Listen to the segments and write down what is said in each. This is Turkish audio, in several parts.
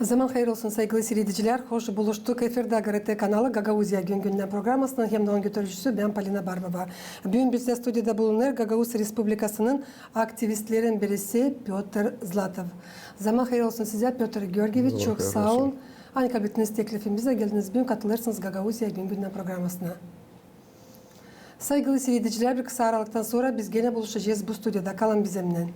Zaman hayır olsun sevgili seyirciler. Hoş buluştuk. Efirde GRT kanalı Gagauzya Gün Gündem programmasının hem de onun götürücüsü ben Palina Barbaba. Bugün bizde stüdyoda bulunur Gagavuz Respublikası'nın aktivistlerin birisi Piotr Zlatov. Zaman hayır olsun size Piotr Georgievich. Çok sağ olun. kabul ettiğiniz teklifimize geldiniz. Bugün katılırsınız Gagavuzya Gün Gündem programmasına. Saygılı seyirciler bir kısa aralıktan sonra biz gene buluşacağız bu stüdyoda. Kalın bizimle.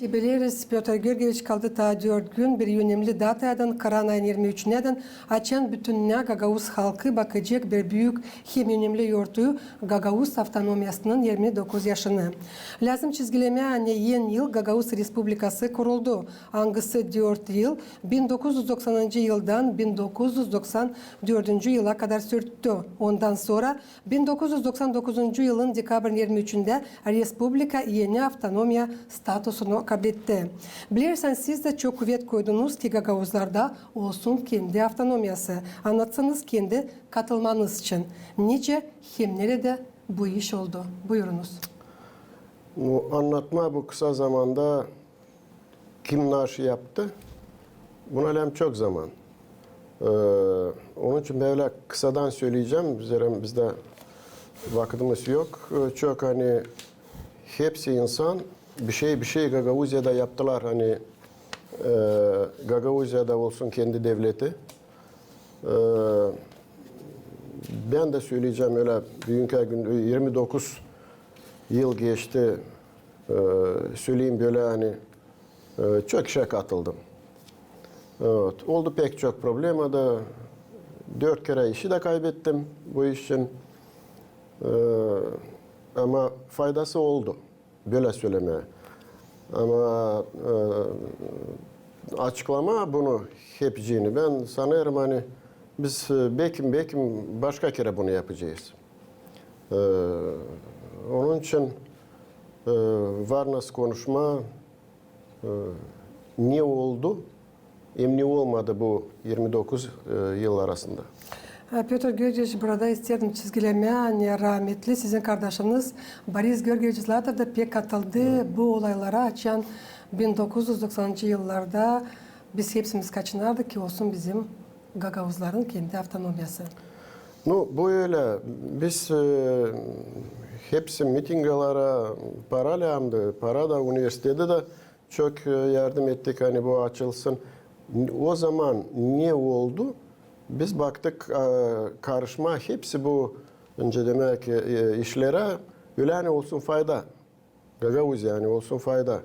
Biliriz Piotr Georgievich kaldı ta 4 gün bir önemli datadan Karan ayın 23'ünden açan bütün Gagavuz halkı bakacak bir büyük hem önemli yurtu Gagavuz Avtonomyası'nın 29 yaşını. Lazım çizgileme hani yeni yıl Gagavuz Respublikası kuruldu. Hangisi 4 yıl 1990 yıldan 1994 yıla kadar sürdü. Ondan sonra 1999 yılın dekabr 23'ünde Respublika yeni avtonomiya statüsünü kabul etti. Bilirsen siz de çok kuvvet koydunuz ki Gagavuzlarda olsun kendi avtonomyası. Anlatsanız kendi katılmanız için. Nice hem nerede bu iş oldu? Buyurunuz. Bu anlatma bu kısa zamanda kim naşı yaptı? Buna hem çok zaman. Ee, onun için böyle kısadan söyleyeceğim. Üzerine bizde vakitimiz yok. Ee, Çok hani hepsi insan bir şey bir şey Gagavuzya'da yaptılar. Hani e, Gagavuzya'da olsun kendi devleti. Ee, ben de söyleyeceğim öyle bugünkü gün 29 yıl geçti. Ee, söyleyeyim böyle hani e, çok işe katıldım. Evet, oldu pek çok problem. Da dört kere işi de kaybettim bu iş için. Ee, ama faydası oldu. Böyle söylemeye. Ama e, açıklama bunu yapacağını ben sanıyorum hani biz e, belki belki başka kere bunu yapacağız. Ee, onun için e, var nasıl konuşma e, niye oldu? Hem niye olmadı bu 29 e, yıl arasında? Piotr Georgievich burada istedim çizgileme hani rahmetli sizin kardeşiniz Boris Georgievich Zlatov da pek katıldı bu olaylara açan 1990 yıllarda biz hepsimiz kaçınardık ki olsun bizim Gagavuzların kendi avtonomyası. Ну, bu öyle. Biz e, hepsi mitingalara para lazımdı. Para da üniversitede de çok e, yardım ettik hani bu açılsın. O zaman niye oldu? Biz baktık e, karışma hepsi bu önce demek ki e, işlere öyle olsun fayda. Gagavuz yani olsun fayda.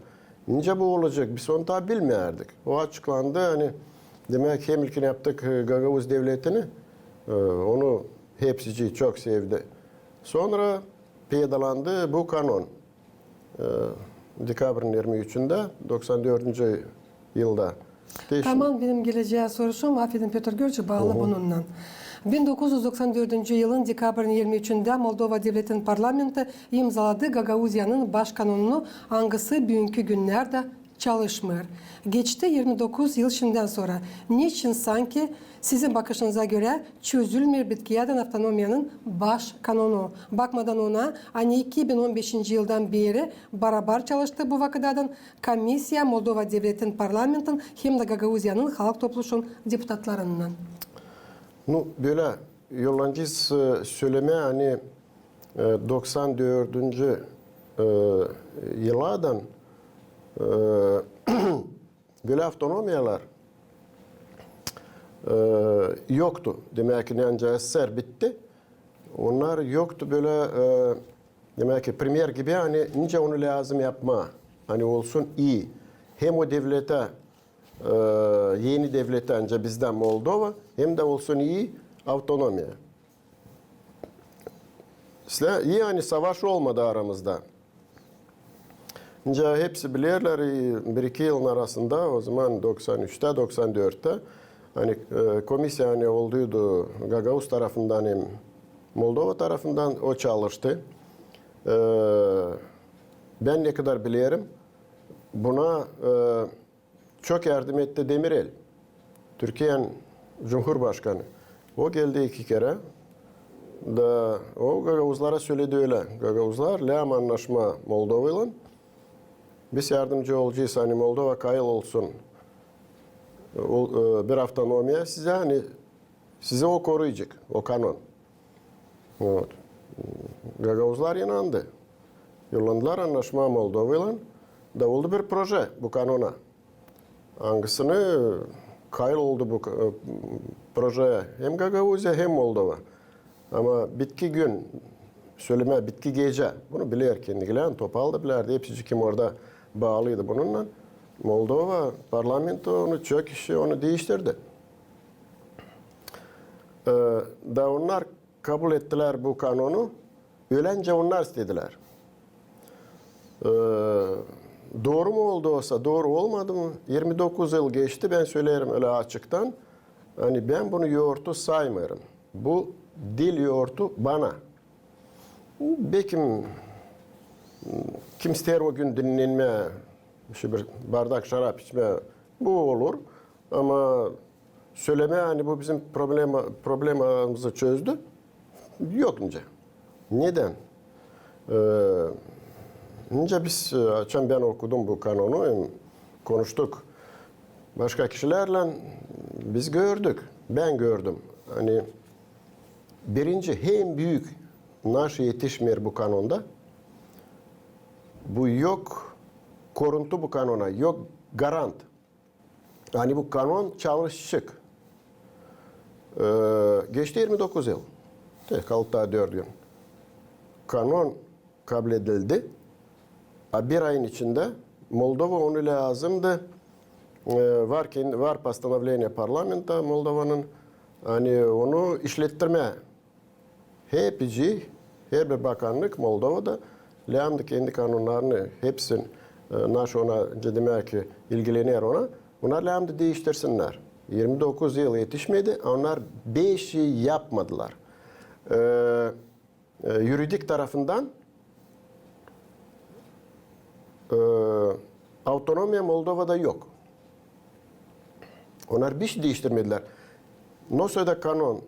Nice bu olacak biz onu daha bilmiyorduk. O açıklandı hani demek hem yaptık e, Gagavuz devletini. Onu hepsi çok sevdi. Sonra pedalandı bu kanun. Dekabrın 23'ünde 94. yılda. Değiş- Tamam benim geleceğe soruşum affedin Piotr Georgievich bağlı bununla. 1994 yılın dekabrın 23'ünde Moldova Devleti'nin parlamenti imzaladı Gagavuzya'nın baş kanununu hangisi bugünkü günlerde çalışmıyor. Geçti 29 yıl şimdiden sonra. Niçin sanki sizin bakışınıza göre çözülmüyor Bitkiyadan Avtonomya'nın baş kanunu. Bakmadan ona hani 2015 yıldan beri beraber çalıştı bu vakıdadan komisya Moldova Devleti'nin parlamentin hem de Gagavuzya'nın halk topluluğunun deputatlarından. Ну, böyle yolancı söyleme hani e, 94. e, e, böyle avtonomiyalar e, yoktu. Demek ki önce SSR bitti. Onlar yoktu böyle e, demek ki premier gibi hani nice onu lazım yapma. Hani olsun iyi. Hem o devlete e, yeni devlete önce bizden Moldova hem de olsun iyi avtonomiya. Hani savaş olmadı aramızda. Önce hepsi bilirler e, bir iki yılın arasında o zaman 93'te 94'te hani e, komisya hani olduydu Gagavuz tarafından hem Moldova tarafından o çalıştı. E, ben ne kadar biliyorum buna çok yardım etti Demirel. Türkiye'nin Cumhurbaşkanı. O geldi iki kere. Da o Gagavuzlara söyledi öyle. Gagavuzlar Leam anlaşma Moldova biz yardımcı olacağız hani Moldova kayıl olsun. E, bir avtonomiya size hani size o koruyacak o kanun. Evet. Gagavuzlar inandı. Yolladılar anlaşma Moldova ile. Da oldu bir proje bu kanuna. Hangisini kayıl oldu bu e, projeye. Hem Gagavuzya hem Moldova. Ama bitki gün, söyleme bitki gece. Bunu bilir kendileri. Topal da bilirdi. Hepsi kim orada bağlıydı bununla. Moldova parlamento onu kişi onu değiştirdi. Ee, da onlar kabul ettiler bu kanunu. Ölence onlar istediler. Ee, doğru mu oldu olsa doğru olmadı mı? 29 yıl geçti ben söylerim öyle açıktan. Hani ben bunu yoğurtu saymıyorum. Bu dil yoğurtu bana. Belki kim ister o gün dinlenme, şu bir bardak şarap içme bu olur. Ama söyleme hani bu bizim problem problemimizi çözdü. Yok ince. Neden? Ee, ince biz, e, açan ben okudum bu kanunu, konuştuk. Başka kişilerle biz gördük. Ben gördüm. Hani birinci hem büyük naş yetişmiyor bu kanunda Bu yok koruntu bu kanuna, yok garant. Yani bu kanun çalışacak. Ee, geçti 29 yıl. Tek 6 4 gün. Kanun kabul edildi. A, Bir ayın içinde Moldova onu lazımdı. Ee, var ki var постановление parlamenta Moldova'nın hani onu işlettirme. Hepsi, her bir bakanlık Moldova'da lazımdı kendi kanunlarını hepsini e, naş ona demek ki ilgileniyor ona. Bunlar lazımdı değiştirsinler. 29 yıl yetişmedi. Onlar 5 yapmadılar. Ee, yuridik tarafından e, autonomiya Moldova'da yok. Onlar bir şey değiştirmediler. NOSO'da kanun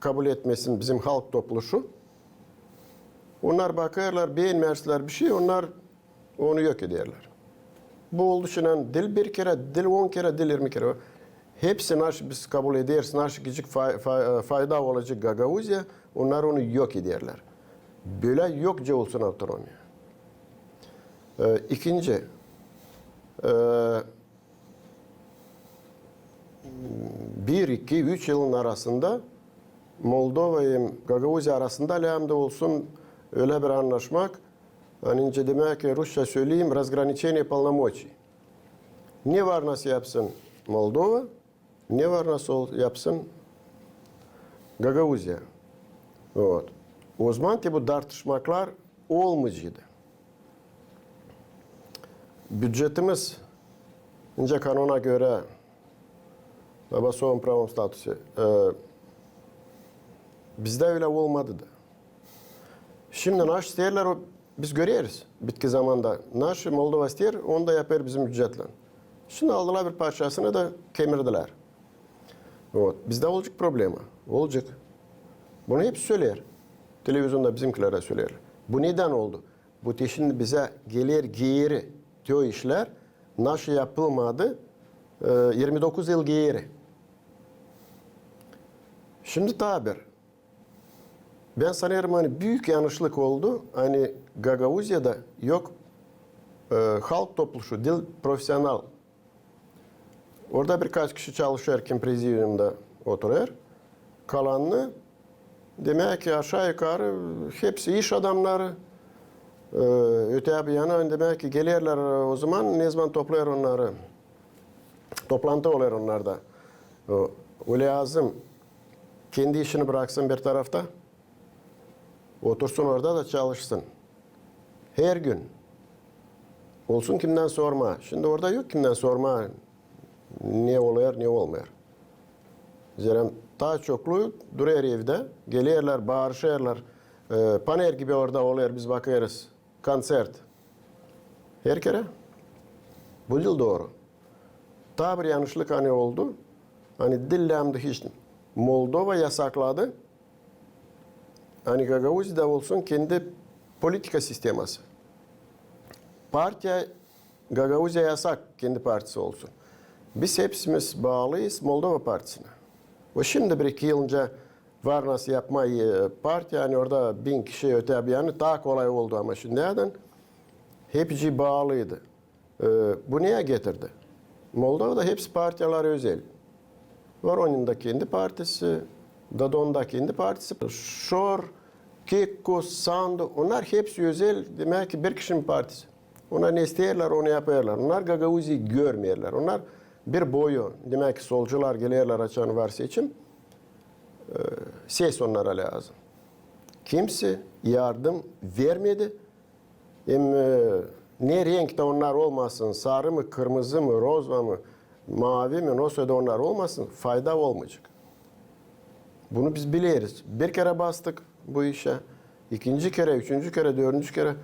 kabul etmesin bizim halk topluluğu. Onlar bakarlar, beğenmezler bir şey, onlar onu yok ederler. Bu oldu için dil bir kere, dil on kere, dil yirmi kere. Hepsi naş biz kabul ederiz, naş küçük fay, fay, fayda olacak Gagavuzya, onlar onu yok ederler. Böyle yokça olsun otonomi. Ee, ikinci, e, bir, iki, üç yılın arasında Moldova ile Gagavuzya arasında lehemde olsun öyle bir anlaşmak. Hani demek ki Rusça söyleyeyim, разграничение полномочий. Ne var nasıl yapsın Moldova, ne var nasıl yapsın Gagavuzya. Вот. O zaman ki bu tartışmaklar olmayacaktı. Bütçetimiz ince kanuna göre Babasov'un pravom statüsü e, bizde öyle olmadı da. Şimdi naş isterler o- biz görüyoruz bitki zamanda. Naş Moldova ister onu da yapar bizim ücretle. Şimdi aldılar bir parçasını da kemirdiler. Вот. Bizde olacak problemi. Olacak. Bunu hep söyler. Televizyonda bizimkilere söyler. Bu neden oldu? Bu şimdi bize gelir geri diyor işler. Naş yapılmadı. e, 29 yıl geri. Şimdi tabir. Ben sanıyorum hani büyük yanlışlık oldu. Hani Gagavuzya'da yok e, halk topluluğu, dil profesyonel. Orada birkaç kişi çalışıyor kim prezidyumda oturuyor. Kalanını demek ki aşağı yukarı hepsi iş adamları. Ee, öte bir yana demek ki gelirler o zaman ne zaman topluyor onları. Toplantı oluyor onlarda. O lazım kendi işini bıraksın bir tarafta. Otursun orada da çalışsın. Her gün. Olsun kimden sorma. Şimdi orada yok kimden sorma. Ne oluyor ne olmuyor. Zira daha çoklu duruyor evde. Geliyorlar, bağırışıyorlar. Ee, paner gibi orada oluyor biz bakıyoruz. Konsert. Her kere. Bu yıl doğru. Daha bir yanlışlık hani oldu. Hani dillemde hiç Moldova yasakladı. Hani Gagavuzya'da olsun kendi politika sisteması. Partiya Gagavuzya yasak kendi partisi olsun. Biz hepsimiz bağlıyız Moldova Partisi'ne. O şimdi bir iki yıl önce Varnas yapmayı parti yani orada bin kişi öte bir yanı daha kolay oldu ama şimdi neden? Hepsi bağlıydı. Ee, bu niye getirdi? Moldova'da hepsi partiler özel. Voronин'da kendi partisi, Dadon'da kendi partisi, Şor, Kekos, Sandu, onlar hepsi özel. Demek ki bir kişinin partisi. Onlar ne isterler onu yaparlar. Onlar Gagavuz'u görmüyorlar. Onlar bir boyu. Demek ki solcular gelirler açan var seçim. Ee, ses onlara lazım. Kimse yardım vermedi. Hem e, ne renkte onlar olmasın, sarı mı, kırmızı mı, rozva mı, mavi mi, nasıl da onlar olmasın, fayda olmayacak. Bunu biz biliriz. Bir kere bastık bu işe. ikinci kere, üçüncü kere, dördüncü kere.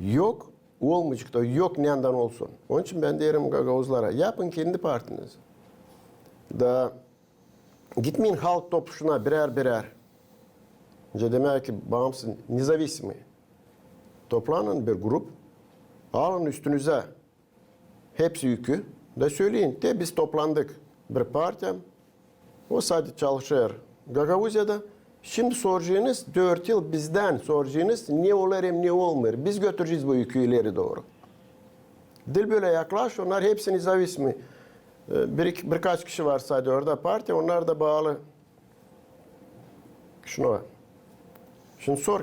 Yok olmayacak da yok neden olsun. Onun için ben derim gagavuzlara yapın kendi partiniz. Da gitmeyin halk topuşuna birer birer. Önce demek ki bağımsız, nizavismi. Toplanın bir grup. Alın üstünüze hepsi yükü. Da söyleyin de biz toplandık. Bir partem. O sadece çalışır. Gagavuzya'da. Şimdi soracağınız 4 yıl bizden soracağınız ne olur hem ne olmuyor. Biz götüreceğiz bu yükü ileri doğru. Dil böyle yaklaş, onlar hepsi nizavисmi. Bir, iki- birkaç kişi var sadece orada parti, onlar da bağlı. Şuna. Şimdi sor,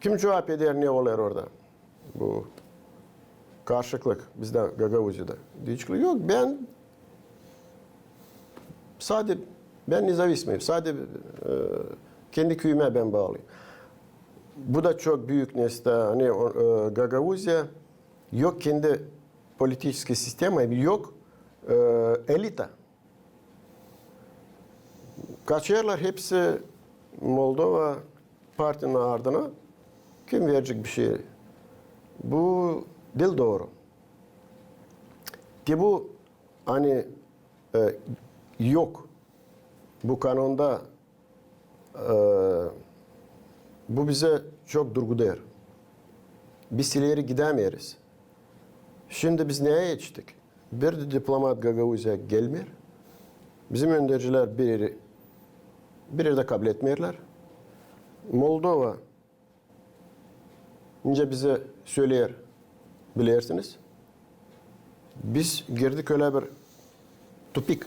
kim cevap eder ne olur orada? Bu karşılıklık bizde Gagavuzya'da. Diyecekler yok ben sadece ben nizavисmiyim. Sadece kendi köyüme ben bağlıyım. Bu da çok büyük nesne. Hani e, Gagavuzya yok kendi politik sistemi, yok e, elita. Kaçıyorlar hepsi Moldova partinin ardına. Kim verecek bir şey? Bu dil doğru. Ki bu hani e, yok. Bu kanunda e, bu bize çok durgudur. Biz ileri gidemeyiz. Şimdi biz neye yetiştik? Bir de diplomat Gagavuzya gelmiyor. Bizim önderciler biri, biri de kabul etmiyorlar. Moldova ince bize söyler bilirsiniz. Biz girdik öyle bir tupik.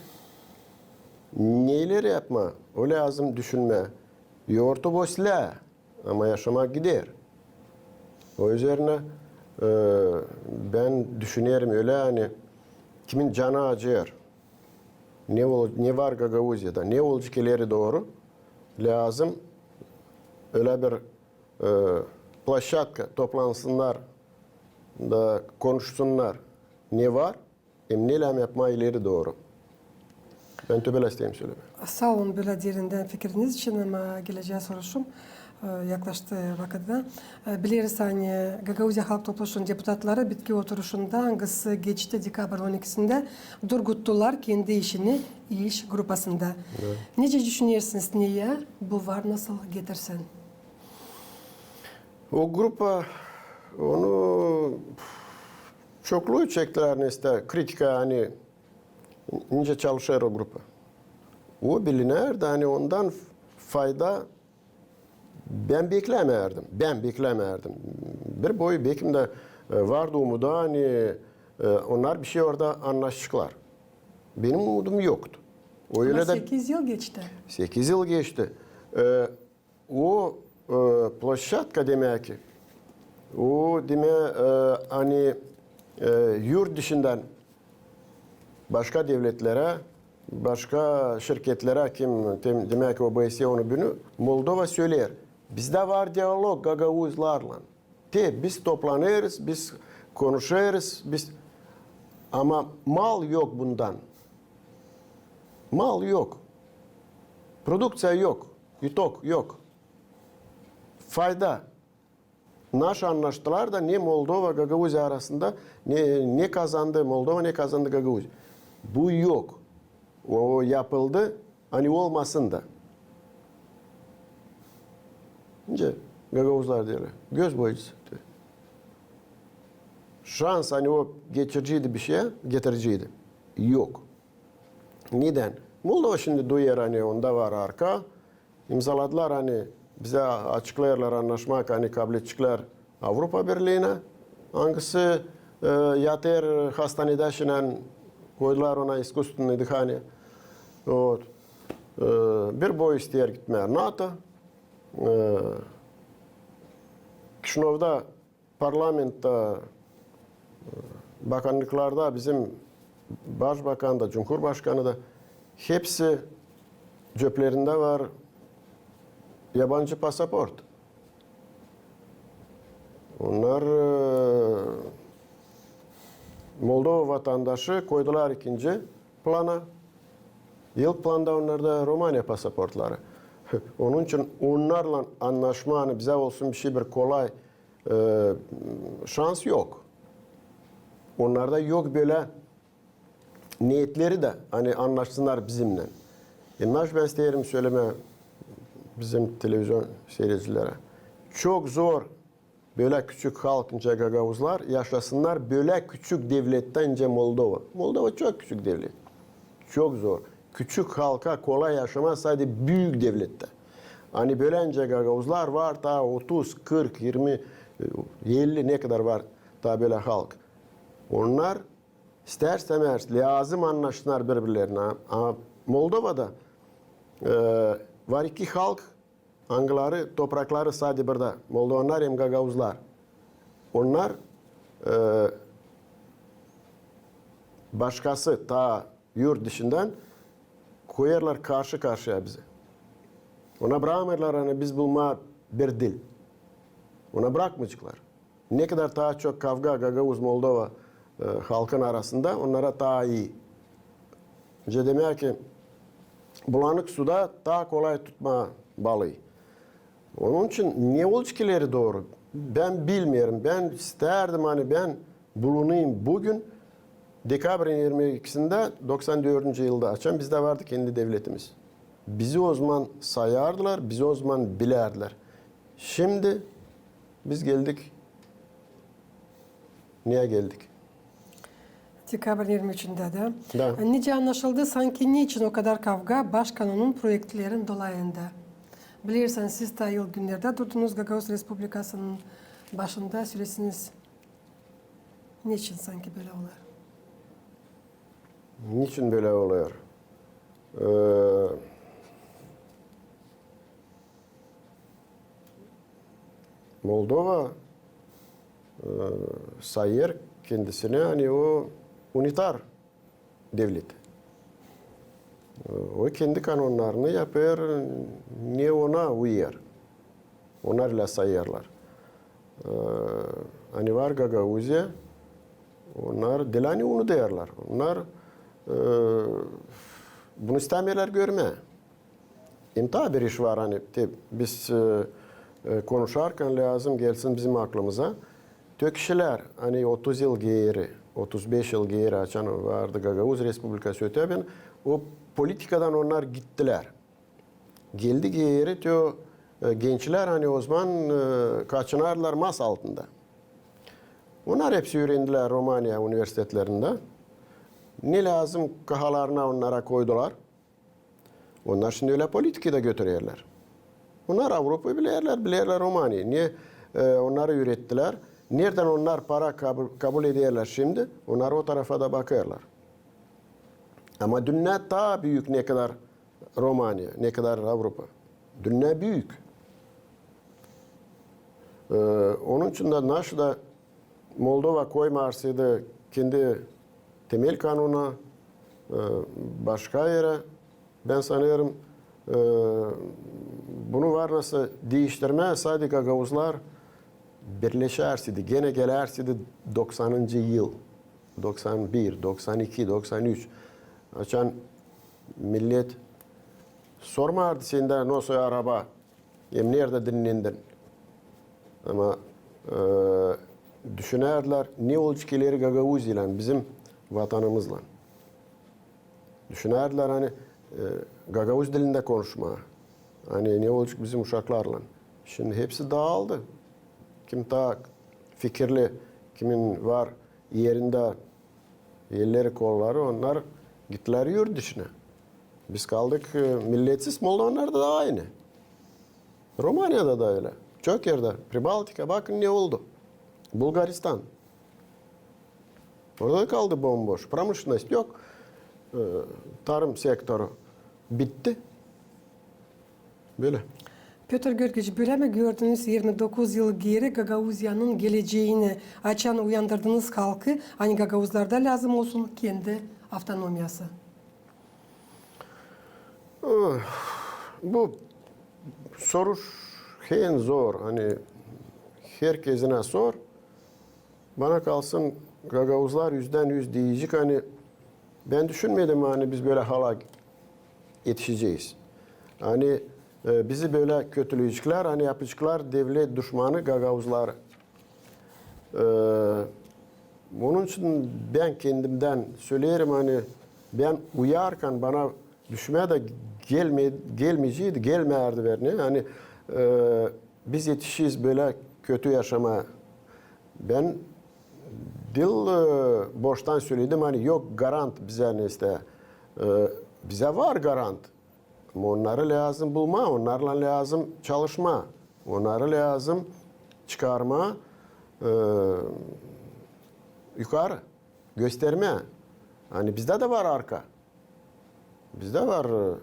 Neyleri yapma, o lazım düşünme. Yoğurtu boşla ama yaşamak gider. O üzerine e, ben düşünüyorum öyle hani kimin canı acır. Ne, ol, ne var Gagavuzya'da, ne olacak ileri doğru lazım öyle bir e, plaşatka toplansınlar da konuşsunlar ne var hem neyle yapma ileri doğru. Ben töbele isteyeyim söyleme. Sağ olun böyle derinden fikriniz için ama geleceğe soruşum e, yaklaştı vakitte. E, Biliriz hani Gagavuzya Halk Topluluğu'nun deputatları bitki oturuşunda hangisi geçti dekabr 12'sinde durguttular kendi işini iş grupasında. Nece düşünüyorsunuz niye bu var nasıl getirsen? O grupa onu çokluğu çektiler neste kritika hani ince çalışır o. O bilinerdi hani ondan fayda ben beklemeyerdim. Ben beklemeyerdim. Bir boyu bekimde e, vardı umuda hani e, onlar bir şey orada anlaştıklar. Benim umudum yoktu. O Ama öyle 8 de, yıl geçti. 8 yıl geçti. E, o e, ploşatka demek ki o deme hani e, yurt dışından başka devletlere başka şirketlere kim tem- demek ki OBSE onu bunu Moldova söyler. Bizde var diyalog Gagavuzlarla. De biz toplanırız, biz konuşuruz, biz ama mal yok bundan. Mal yok. Продукция yok. Итог yok. Fayda. Naş anlaştılar da ne Moldova Gagavuzya arasında ne, ne kazandı Moldova ne kazandı Gagavuzya. Bu yok. O yapıldı. Hani olmasın da. İnce Gagavuzlar diyorlar. Göz boyacısı. şans hani o geçiriciydi bir şeye getiriciydi. Yok. Neden? Moldova şimdi duyar hani onda var arka. İmzaladılar hani bize açıklayarlar anlaşmak hani kabul edecekler Avrupa Birliği'ne. Hangisi e, yatır hastanede şinen koydular ona искусственный дыхание. Вот. E, bir boy isteyer gitmeye NATO. E, Kişinov'da parlamentta e, bakanlıklarda bizim başbakan da cumhurbaşkanı da hepsi ceplerinde var yabancı pasaport. Onlar e, Moldova vatandaşı koydular ikinci plana. İlk planda onlarda Romanya pasaportları. Onun için onlarla anlaşma hani bize olsun bir şey bir kolay e, şans yok. Onlarda yok böyle niyetleri de hani anlaşsınlar bizimle. İmaj ben isterim söyleme bizim televizyon seyircilere. Çok zor böyle küçük halk ince gagavuzlar yaşasınlar böyle küçük devletten ince Moldova. Moldova çok küçük devlet. Çok zor. Küçük halka kolay yaşama sadece büyük devlette. Hani böyle ince gagavuzlar var daha 30, 40, 20, 50 ne kadar var daha böyle halk. Onlar ister istemez lazım anlaştılar birbirlerine. Ama Moldova'da e, var iki halk, hangileri toprakları sadece burada. Moldovanlar hem Gagavuzlar. Onlar e, başkası ta yurt dışından koyarlar karşı karşıya bize. Ona bırakmıyorlar hani biz bulma bir dil. Ona bırakmayacaklar. Ne kadar daha çok kavga Gagavuz Moldova e, halkın arasında onlara daha iyi. İşte demek ki bulanık suda daha kolay tutma balığı. Onun için niye olçkileri doğru? Ben bilmiyorum. Ben isterdim hani ben bulunayım bugün Dekabr'ın 22'sinde 94. yılda açan bizde vardı kendi devletimiz. Bizi o zaman sayardılar, bizi o zaman bilerdiler. Şimdi biz geldik. Niye geldik? Dekabr 23'ünde de. Da. Nice anlaşıldı sanki niçin o kadar kavga başkanının projektlerin dolayında. Bilirsen siz de yıl günlerde durdunuz Gagavuz Respublikası'nın başında süresiniz. Niçin sanki böyle olur? Niçin böyle oluyor? Ee, Moldova e, sayır kendisini hani o unitar devlet. O kendi kanunlarını yapıyor, niye ona uyar? Onlarla sayarlar. Ee, Hani var Gagavuzya, onlar Delani onu derler. Onlar e, bunu istemiyorlar görme. İmta bir iş var hani biz e, e, konuşarken lazım gelsin bizim aklımıza. Tö kişiler hani 30 yıl geri, 35 yıl geri açan vardı Gagavuz Respublikası öteben o politikadan onlar gittiler. Geldi geri tö e, gençler hani o zaman e, kaçınarlar mas altında. Onlar hepsi öğrendiler Romanya üniversitelerinde. Ne lazım kahalarına onlara koydular. Onlar şimdi öyle politikayı da götürüyorlar. Onlar Avrupa'yı bilirler, bilirler Romanya'yı. Niye e, onları ürettiler? Nereden onlar para kabul, kabul ediyorlar şimdi? Onlar o tarafa da bakıyorlar. Ama dünya daha büyük ne kadar Romanya, ne kadar Avrupa. Dünya büyük. Ee, onun için de nasıl da Moldova koymarsaydı kendi temel kanuna e, başka yere ben sanıyorum e, bunu var nasıl değiştirme sadece Gagavuzlar birleşersiydi. Gene gelersiydi 90. yıl. 91, 92, 93. Açan millet sormardı senden nasıl araba. Hem nerede dinlendin? Ama e, düşünerler ne olçkileri Gagavuz ile bizim vatanımızla. Düşünerler hani e, Gagavuz dilinde konuşma. Hani ne olacak bizim uşaklarla. Şimdi hepsi dağıldı. Kim daha fikirli, kimin var yerinde elleri kolları onlar gittiler yurt dışına. Biz kaldık e, milletsiz Moldovanlar da aynı. Romanya'da da öyle. Çok yerde. Pribaltika bakın ne oldu. Bulgaristan. Orada da kaldı bomboş. Pромышленность yok. Ee, tarım sektörü bitti. Böyle. Piotr Görgeç, böyle mi gördünüz 29 yıl geri Gagavuzya'nın geleceğini açan uyandırdınız halkı? Hani Gagavuzlarda lazım olsun kendi avtonomyası. Ah, Bu soru en zor. Hani herkesine sor. Bana kalsın Gagavuzlar yüzden yüz diyecek. Hani ben düşünmedim hani biz böyle hala yetişeceğiz. Hani e, bizi böyle kötüleyecekler, hani yapacaklar devlet düşmanı Gagavuzlar. Ee, onun için ben kendimden söylerim hani ben uyarken bana düşmeye de gelme, gelmeyeceydi, gelmeyerdi verine. Hani e, biz yetişiyiz böyle kötü yaşama. Ben dil e, boştan söyledim hani yok garant bize ne işte. E, bize var garant. Onları lazım bulma, onlarla lazım çalışma. Onları lazım çıkarma. E, yukarı gösterme. Hani bizde de var arka. Bizde var e,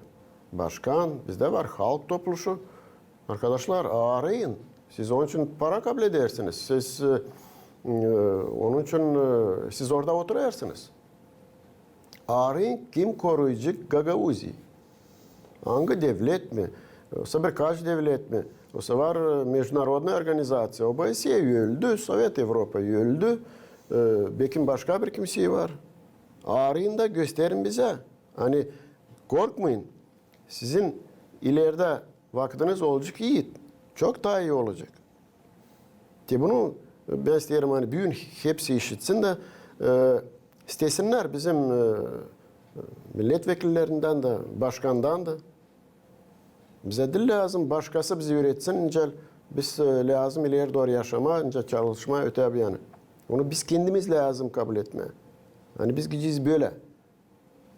başkan, bizde var halk topluluğu. Arkadaşlar arayın. Siz onun için para kabul edersiniz. Siz e, e, onun için e, siz orada oturuyorsunuz. Arayın kim koruyacak Gagavuzi? Hangi devlet mi? Yoksa birkaç devlet mi? Yoksa var e, международная organizasyon. OBSE öldü, Sovyet Avrupa öldü. E, Belki başka bir kimse var. Arayın da gösterin bize. Hani korkmayın. Sizin ileride vaktiniz olacak iyi. Çok daha iyi olacak. Ki bunu ben isterim hani büyün hepsi işitsin de e, istesinler bizim e, milletvekillerinden de başkandan da. Bize dil lazım, başkası bizi üretsin, incel biz e, lazım ileri doğru yaşama, ince çalışma öte bir yana. Onu biz kendimiz lazım kabul etmeye. Hani biz gideceğiz böyle.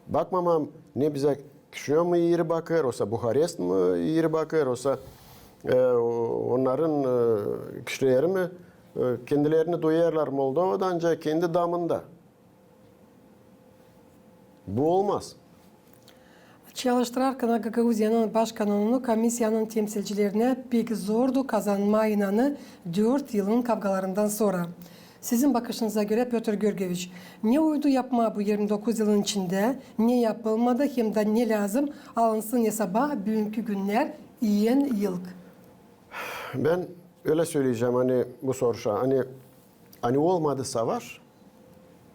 Bakmamam ne bize Kişiyor mu iyi bakır, olsa Buharest mi iyi bakır, olsa e, onların e, kişileri mi e, kendilerini duyarlar Moldova'da ancak kendi damında. Bu olmaz. Çalıştırarken Gagavuzya'nın başkanını komisyanın temsilcilerine pek zordu kazanmayınanı 4 yılın kavgalarından sonra. Sizin bakışınıza göre Piotr Görgeviç, ne uydu yapma bu 29 yılın içinde, ne yapılmadı hem de ne lazım alınsın hesaba bugünkü günler iyen yıl. Ben öyle söyleyeceğim hani bu soruşa hani hani olmadı savaş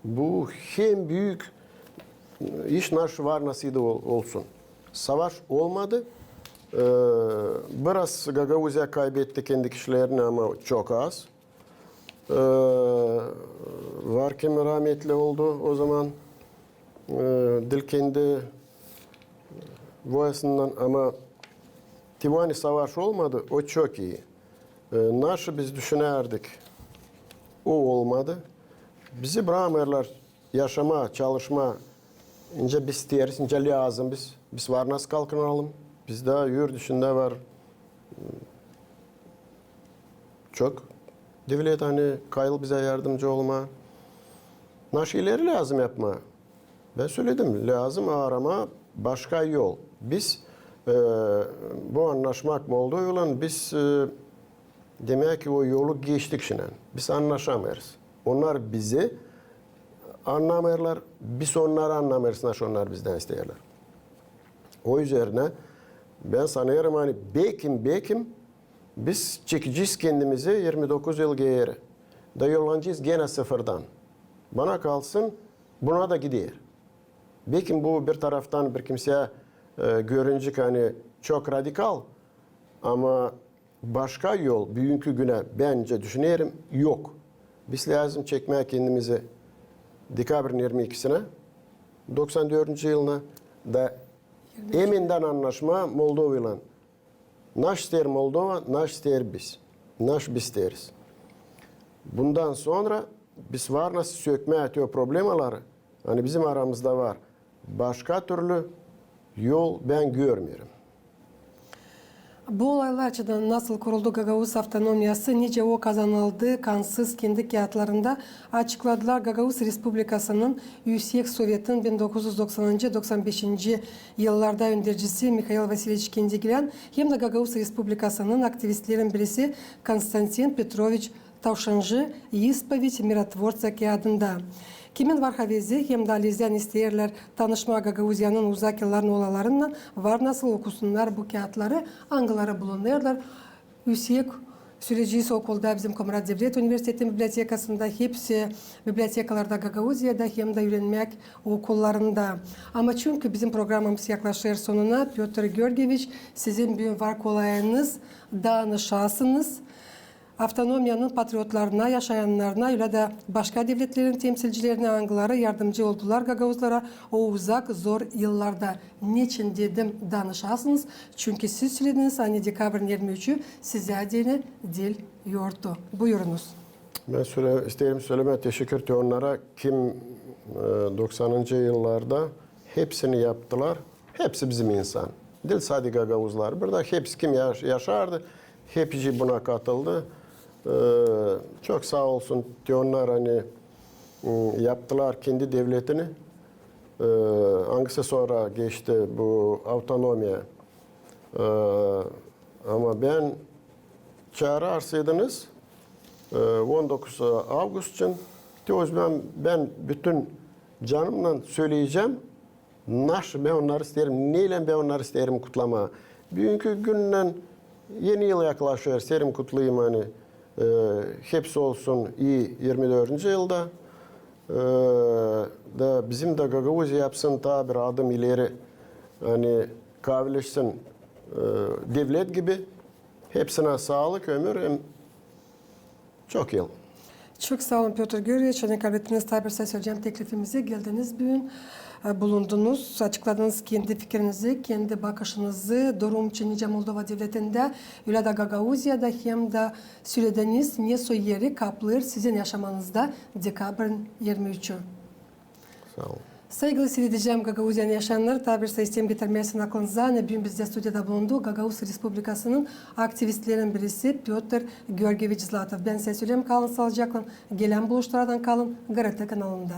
bu hem büyük iş naş var nasıl ol- olsun. Savaş olmadı. Ee, biraz Gagavuzya kaybetti kendi kişilerini ama çok az. Ee, var kim rahmetli oldu o zaman. Ee, dil kendi voyasından ama Tivani savaş olmadı, o çok iyi. Ee, Naşı biz düşünerdik, o olmadı. Bizi bırakmıyorlar yaşama, çalışma. İnce biz isteriz, ince lazım biz. Biz var nasıl kalkınalım. Bizde yurt dışında var çok. Devlet hani kayıl bize yardımcı olma. Naş ileri lazım yapma. Ben söyledim lazım arama başka yol. Biz e, bu anlaşmak mı oldu yolun biz e, demek ki o yolu geçtik şimdi. Biz anlaşamıyoruz. Onlar bizi anlamıyorlar. Biz onları anlamıyoruz. Naş onlar bizden istiyorlar. O üzerine ben sanıyorum hani bekim bekim biz çekeceğiz kendimizi 29 yıl geri. Da yollanacağız gene sıfırdan. Bana kalsın buna da gidiyor. Belki bu bir taraftan bir kimseye e, görünecek hani çok radikal ama başka yol bugünkü güne bence düşünüyorum yok. Biz lazım çekmeye kendimizi dekabrın 22'sine 94. yılına da eminden anlaşma Moldova ile. Naş ister Moldova, naş ister biz. Naş biz isteriz. Bundan sonra biz var nasıl sökme atıyor problemaları hani bizim aramızda var. Başka türlü yol ben görmüyorum. Bu olaylar açıdan nasıl kuruldu? Gagavuz Avtonomyası, nice o kazanıldı? Kansız kendi kağıtlarında açıkladılar. Gagavuz Respublikası'nın Yüksek Sovet'in 1990-95 yıllarda öndercisi Mikhail Vasilievich Kendigilyan hem de Gagavuz Respublikası'nın aktivistlerin birisi Konstantin Petrovich Tavşancı İspaviç Miratvorca kağıdında. Kimin var havezi hem de alizden isterler tanışma Gagavuzya'nın uzak yılların olaylarından var nasıl okusunlar bu kağıtları angılara bulunurlar. Yüksek süreci okulda bizim Komrat Devlet Üniversiteti bibliotekasında hepsi bibliotekalarda Gagavuzya'da hem de öğrenmek okullarında. Ama çünkü bizim programımız yaklaşır sonuna Piotr Georgievich sizin bir var kolayınız danışasınız. Avtonomiyanın patriotlarına, yaşayanlarına ya da başka devletlerin temsilcilerine angılara yardımcı oldular Gagavuzlara o uzak zor yıllarda. Niçin dedim danışasınız? Çünkü siz söylediniz hani dekabrın 23'ü size adını dil yordu. Buyurunuz. Ben söyle, isterim söyleme teşekkür ediyorum onlara. Kim e, 90. yıllarda hepsini yaptılar. Hepsi bizim insan. Değil sadece Gagavuzlar. Burada hepsi kim yaş- yaşardı. Hepsi buna katıldı. Ee, çok sağ olsun diyorlar hani m, yaptılar kendi devletini. Ee, hangisi sonra geçti bu otonomiye. Ee, ama ben çağırırsaydınız ee, 19 Ağustos için diyoruz ben, ben bütün canımla söyleyeceğim. Nasıl ben onları isterim, neyle ben onları isterim kutlama. Bugünkü günden yeni yıl yaklaşıyor, isterim kutlayayım hani. Ee, hepsi olsun iyi 24. yılda. Ee, da bizim de Gagavuz yapsın daha bir adım ileri. Hani kavleşsin e, devlet gibi. Hepsine sağlık, ömür, çok yıl. Çok sağ olun Piotr Georgievich. Hani kabul ettiniz tabi söyleyeceğim teklifimize geldiniz bugün. e, Bulundunuz, açıkladınız kendi fikrinizi, kendi bakışınızı. Durum için nice Moldova devletinde, öyle de hem de söylediniz ne yeri kaplar sizin yaşamanızda dekabrın 23'ü. Sağ olun. Saygılı seyredeceğim Gagavuzyan yaşayanlar tabir sayısım getirmesin aklınıza. Ne bugün bizde stüdyoda bulundu. Gagavuz Respublikası'nın aktivistlerin birisi Piotr Georgievich Zlatov. Ben size söyleyeyim kalın sağlıcakla. Gelen buluşlardan kalın. Garete kanalında.